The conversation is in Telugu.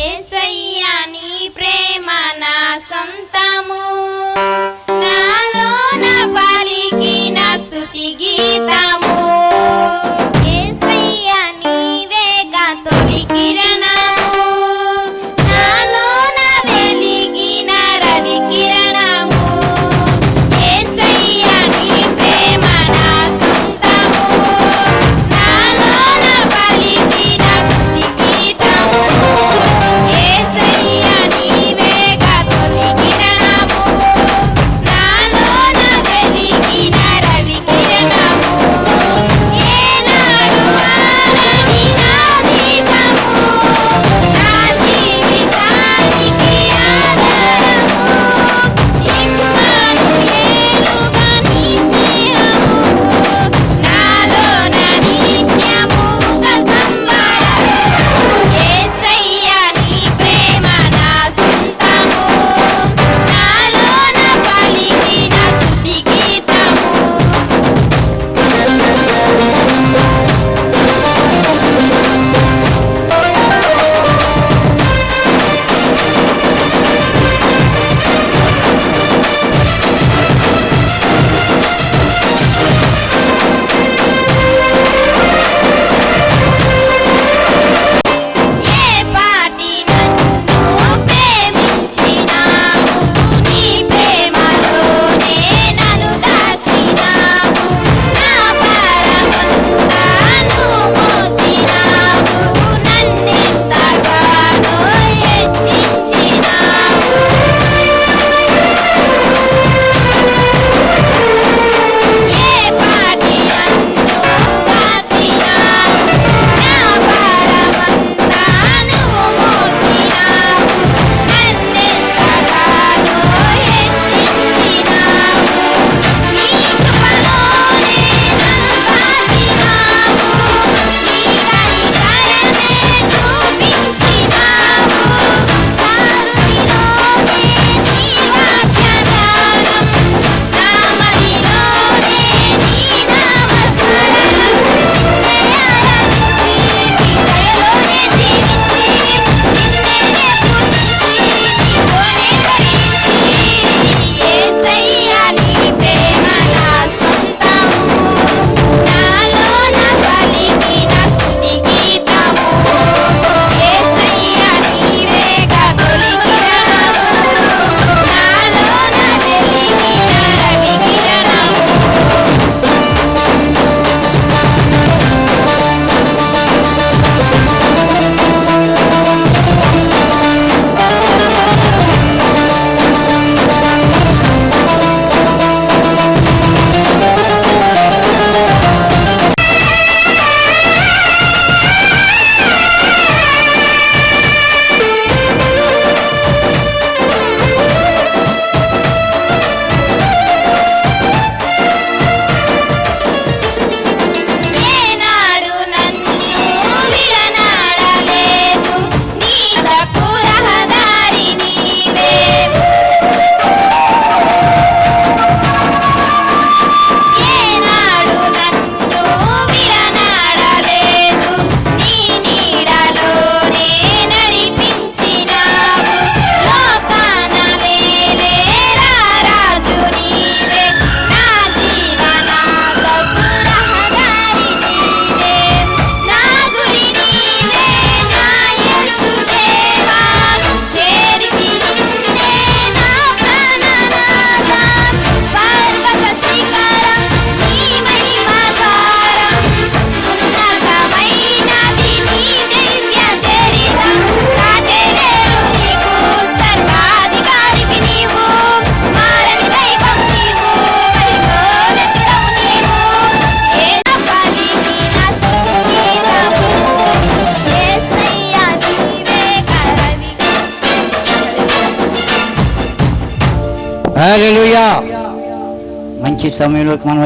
ఏసయ్యా నీ ప్రేమ నా సొంతము. నాలో నా పలికిన స్థుతి గీతము. ఏసయ్యా నీవేగా తొలికిరా Hallelujah. Manchi Samuel Lukman